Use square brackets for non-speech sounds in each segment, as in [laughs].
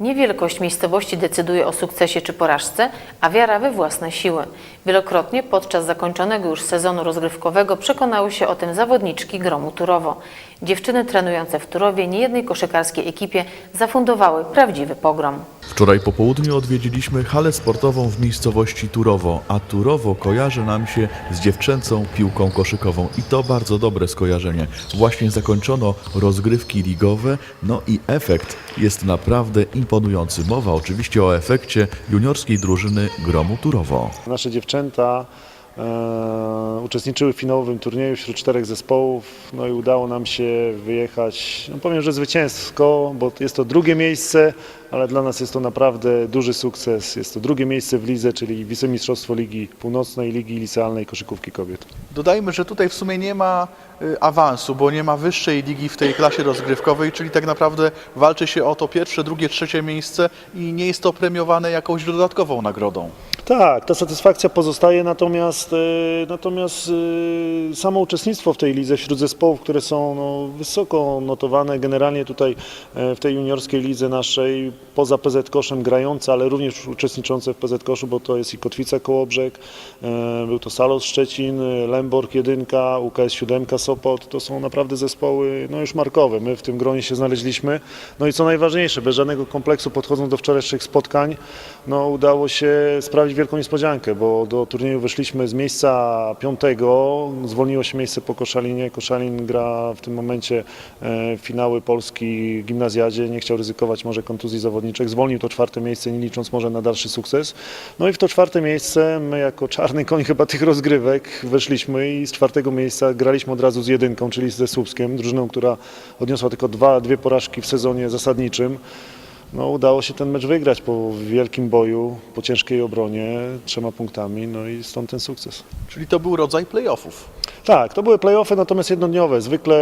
Nie wielkość miejscowości decyduje o sukcesie czy porażce, a wiara we własne siły. Wielokrotnie podczas zakończonego już sezonu rozgrywkowego przekonały się o tym zawodniczki Gromu Turowo. Dziewczyny trenujące w Turowie niejednej koszykarskiej ekipie zafundowały prawdziwy pogrom. Wczoraj po południu odwiedziliśmy halę sportową w miejscowości Turowo, a Turowo kojarzy nam się z dziewczęcą piłką koszykową i to bardzo dobre skojarzenie. Właśnie zakończono rozgrywki ligowe, no i efekt jest naprawdę imponujący. Mowa oczywiście o efekcie juniorskiej drużyny Gromu Turowo. Nasze dziewczęta e, uczestniczyły w finałowym turnieju wśród czterech zespołów, no i udało nam się wyjechać, no powiem, że zwycięsko, bo jest to drugie miejsce, ale dla nas jest to naprawdę duży sukces. Jest to drugie miejsce w lidze, czyli wicemistrzostwo Ligi Północnej, Ligi Licealnej Koszykówki Kobiet. Dodajmy, że tutaj w sumie nie ma y, awansu, bo nie ma wyższej ligi w tej klasie rozgrywkowej, czyli tak naprawdę walczy się o to pierwsze, drugie, trzecie miejsce i nie jest to premiowane jakąś dodatkową nagrodą. Tak, ta satysfakcja pozostaje, natomiast, e, natomiast e, samo uczestnictwo w tej lidze wśród zespołów, które są no, wysoko notowane, generalnie tutaj e, w tej juniorskiej lidze naszej, poza PZ Koszem grające, ale również uczestniczące w PZ Koszu, bo to jest i Kotwica Kołobrzeg, e, był to Salos Szczecin, Lemborg Jedynka, UKS Siódemka Sopot, to są naprawdę zespoły no, już markowe. My w tym gronie się znaleźliśmy. No i co najważniejsze, bez żadnego kompleksu podchodząc do wczorajszych spotkań, no, udało się sprawić wielką niespodziankę, bo do turnieju weszliśmy z miejsca piątego, zwolniło się miejsce po Koszalinie. Koszalin gra w tym momencie e, finały Polski gimnazjadzie, nie chciał ryzykować może kontuzji zawodniczek, zwolnił to czwarte miejsce, nie licząc może na dalszy sukces. No i w to czwarte miejsce my jako czarny koń chyba tych rozgrywek weszliśmy i z czwartego miejsca graliśmy od razu z jedynką, czyli ze Słupskiem, drużyną, która odniosła tylko dwa, dwie porażki w sezonie zasadniczym. No, udało się ten mecz wygrać po wielkim boju, po ciężkiej obronie, trzema punktami, no i stąd ten sukces. Czyli to był rodzaj playoffów. Tak, to były playoffy, natomiast jednodniowe. Zwykle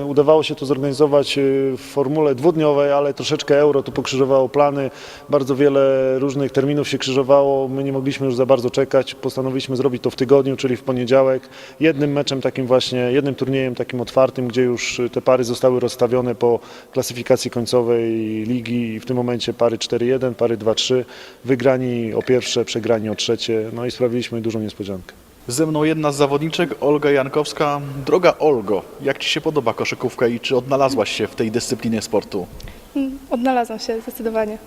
e, udawało się to zorganizować e, w formule dwudniowej, ale troszeczkę euro tu pokrzyżowało plany. Bardzo wiele różnych terminów się krzyżowało. My nie mogliśmy już za bardzo czekać. Postanowiliśmy zrobić to w tygodniu, czyli w poniedziałek. Jednym meczem takim właśnie, jednym turniejem takim otwartym, gdzie już te pary zostały rozstawione po klasyfikacji końcowej ligi w tym momencie pary 4-1, pary 2-3, wygrani o pierwsze, przegrani o trzecie. No i sprawiliśmy dużą niespodziankę. Ze mną jedna z zawodniczek, Olga Jankowska. Droga Olgo, jak Ci się podoba koszykówka i czy odnalazłaś się w tej dyscyplinie sportu? Mm, Odnalazłam się zdecydowanie.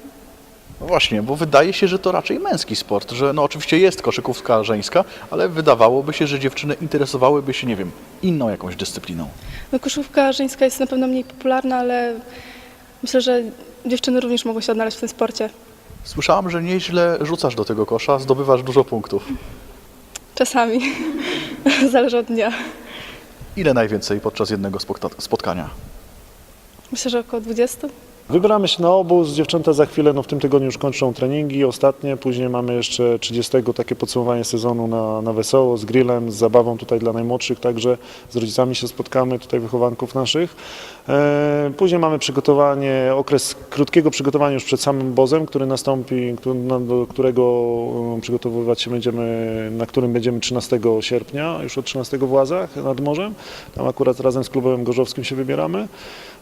No właśnie, bo wydaje się, że to raczej męski sport, że no oczywiście jest koszykówka żeńska, ale wydawałoby się, że dziewczyny interesowałyby się, nie wiem, inną jakąś dyscypliną. No, koszówka żeńska jest na pewno mniej popularna, ale myślę, że dziewczyny również mogą się odnaleźć w tym sporcie. Słyszałam, że nieźle rzucasz do tego kosza, zdobywasz dużo punktów. Czasami. [laughs] Zależy od dnia. Ile najwięcej podczas jednego spokta- spotkania? Myślę, że około 20. Wybieramy się na obóz, dziewczęta za chwilę, no w tym tygodniu już kończą treningi ostatnie, później mamy jeszcze 30 takie podsumowanie sezonu na, na wesoło, z grillem, z zabawą tutaj dla najmłodszych, także z rodzicami się spotkamy, tutaj wychowanków naszych. E, później mamy przygotowanie, okres krótkiego przygotowania już przed samym obozem, który nastąpi, do którego e, przygotowywać się będziemy, na którym będziemy 13 sierpnia, już od 13 w Łazach nad morzem, tam akurat razem z klubem gorzowskim się wybieramy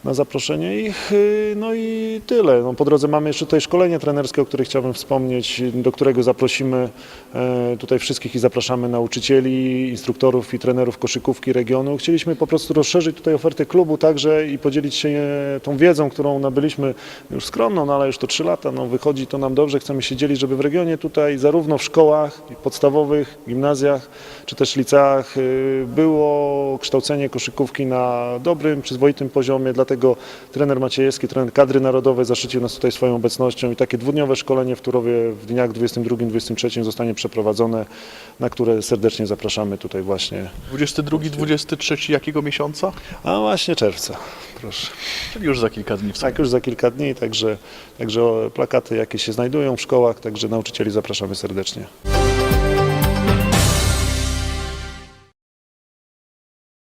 na zaproszenie ich. y, No i tyle. No, po drodze mamy jeszcze tutaj szkolenie trenerskie, o których chciałbym wspomnieć, do którego zaprosimy e, tutaj wszystkich i zapraszamy nauczycieli, instruktorów i trenerów koszykówki regionu. Chcieliśmy po prostu rozszerzyć tutaj ofertę klubu także i podzielić się e, tą wiedzą, którą nabyliśmy już skromną, no ale już to trzy lata, no wychodzi to nam dobrze, chcemy się dzielić, żeby w regionie tutaj zarówno w szkołach podstawowych, gimnazjach czy też liceach y, było kształcenie koszykówki na dobrym, przyzwoitym poziomie, dlatego trener Maciejewski, trener kadry narodowej zaszczycił nas tutaj swoją obecnością i takie dwudniowe szkolenie w Turowie w dniach 22-23 zostanie przeprowadzone, na które serdecznie zapraszamy tutaj właśnie, 22, 23 jakiego miesiąca? a właśnie czerwca, proszę. Czyli już za kilka dni w sumie. Tak, już za kilka dni, także, także plakaty jakie się znajdują w szkołach, także nauczycieli zapraszamy serdecznie.